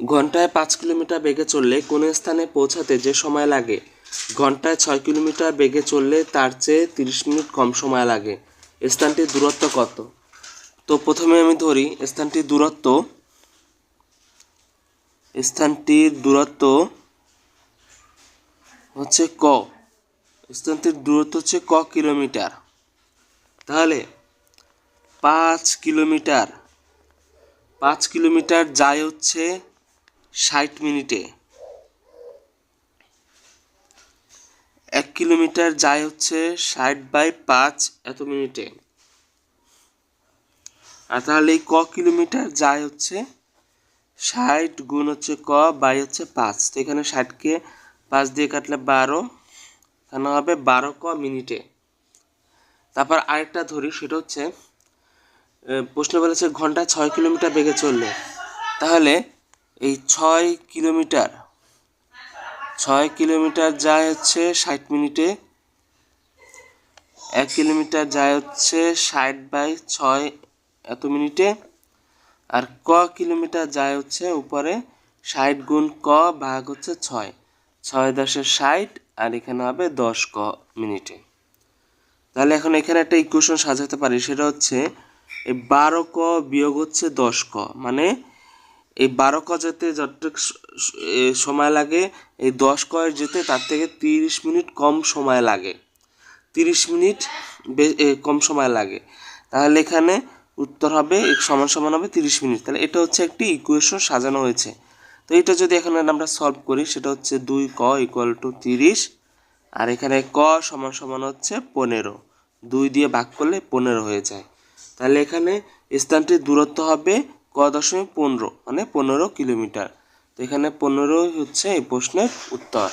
ঘন্টায় পাঁচ কিলোমিটার বেগে চললে কোন স্থানে পৌঁছাতে যে সময় লাগে? ঘন্টায় ছয় কিলোমিটার বেগে চললে তার চেয়ে তিরিশ মিনিট কম সময় লাগে। স্থানটির দূরত্ব কত? তো প্রথমে আমি ধরি, স্থানটির দূরত্ব স্থানটির দূরত্ব হচ্ছে ক। স্থানটির দূরত্ব হচ্ছে ক কিলোমিটার। তাহলে পাঁচ কিলোমিটার পাঁচ কিলোমিটার যায় হচ্ছে ষাট মিনিটে। এক কিলোমিটার যায় হচ্ছে ষাট বাই পাঁচ এত মিনিটে। আর তাহলে এই ক কিলোমিটার যায় হচ্ছে ষাট গুণ হচ্ছে ক বাই হচ্ছে পাঁচ। তো এখানে ষাটকে পাঁচ দিয়ে কাটলে বারো। এখানে হবে বারো ক মিনিটে। তারপর আরেকটা ধরি, সেটা হচ্ছে প্রশ্ন বলেছে, ঘন্টায় ছয় কিলোমিটার বেগে চললে। তাহলে এই ছয় কিলোমিটার ছয় কিলোমিটার যায় হচ্ছে ষাট মিনিটে, এক কিলোমিটার যায় হচ্ছে ষাট বাই ছয় এত মিনিটে, আর ক কিলোমিটার যায় হচ্ছে উপরে ষাট গুণ ক ভাগ হচ্ছে ছয়। ছয় দশে ষাট, আর এখানে হবে দশ ক মিনিটে। তাহলে এখন এখানে একটা ইকুয়েশন সাজাতে পারি, সেটা হচ্ছে বারো ক বিয়োগ হচ্ছে দশ ক মানে এই বারো ক যেতে যতটুকু সময় লাগে, এই দশ কয়ের যেতে তার থেকে তিরিশ মিনিট কম সময় লাগে। তিরিশ মিনিট কম সময় লাগে। তাহলে এখানে উত্তর হবে সমান সমান হবে তিরিশ মিনিট। তাহলে এটা হচ্ছে একটি ইকুয়েশন সাজানো হয়েছে। তো এটা যদি এখানে আমরা সলভ করি, সেটা হচ্ছে দুই ক ইকুয়াল টু তিরিশ, আর এখানে ক সমান সমান হচ্ছে পনেরো। দুই দিয়ে ভাগ করলে পনেরো হয়ে যায়। তাহলে এখানে স্থানটির দূরত্ব হবে ক দশমিক পনেরো মানে পনেরো কিলোমিটার। তো এখানে পনেরোই হচ্ছে এই প্রশ্নের উত্তর।